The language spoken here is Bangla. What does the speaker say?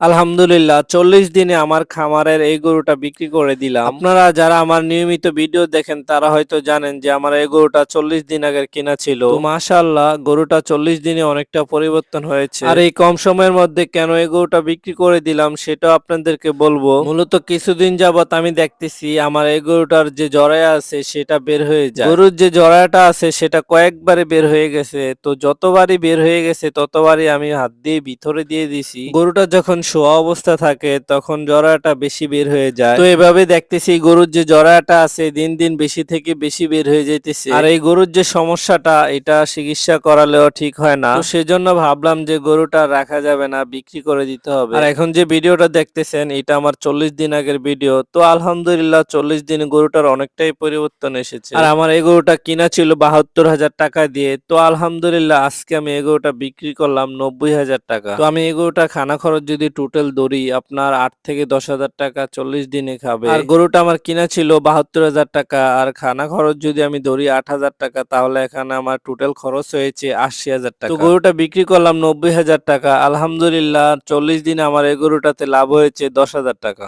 আলহামদুলিল্লাহ, চল্লিশ দিনে আমার খামারের এই গরুটা বিক্রি করে দিলাম। আপনারা যারা আমার নিয়মিত ভিডিও দেখেন, তারা হয়তো জানেন যে আমার এই গরুটা চল্লিশ দিন আগের কিনা ছিল। মাশাল্লাহ গরুটা চল্লিশ দিনে অনেকটা পরিবর্তন হয়েছে। আর এই কম সময়ের মধ্যে কেন এই গরুটা বিক্রি করে দিলাম, সেটাও আপনাদেরকে বলব। মূলত কিছুদিন যাবত আমি দেখতেছি, আমার এই গরুটার যে জরায়া আছে, সেটা বের হয়ে যায়। গরুর যে জরায়াটা আছে, সেটা কয়েকবারে বের হয়ে গেছে। তো যতবারই বের হয়ে গেছে, ততবারই আমি হাত দিয়ে ভিতরে দিয়ে দিছি। গরুটা যখন শোয়া অবস্থা থাকে তখন জরাটা বেশি বের হয়ে যায়। তো এভাবে দেখতেছি গরুর যে জরাটা আছে দিন দিন বেশি থেকে বেশি বের হয়ে যাইতেছে। আর এই গরুর যে সমস্যাটা এটা চিকিৎসা করালেও ঠিক হয় না। তো সেজন্য ভাবলাম যে গরুটা রাখা যাবে না বিক্রি করে দিতে হবে। আর এখন যে ভিডিওটা দেখতেছেন এটা আমার চল্লিশ দিন আগের ভিডিও। তো আলহামদুলিল্লাহ চল্লিশ দিন গরুটার অনেকটাই পরিবর্তন এসেছে। আর আমার এই গরুটা কিনা ছিল বাহাত্তর হাজার টাকা দিয়ে। তো আলহামদুলিল্লাহ আজকে আমি এই গরুটা বিক্রি করলাম নব্বই হাজার টাকা। তো আমি এই গরুটা খানা খরচ যদি টোটাল দড়ি আপনার আট থেকে দশ হাজার টাকা চল্লিশ দিনে খাবে। আর গরুটা আমার কিনা ছিল বাহাত্তর হাজার টাকা আর খানা খরচ যদি আমি ধরি আট হাজার টাকা তাহলে এখানে আমার টোটাল খরচ হয়েছে আশি হাজার টাকা। তো গরুটা বিক্রি করলাম নব্বই হাজার টাকা আলহামদুলিল্লাহ চল্লিশ দিনে আমার এই গরুটাতে লাভ হয়েছে দশ হাজার টাকা।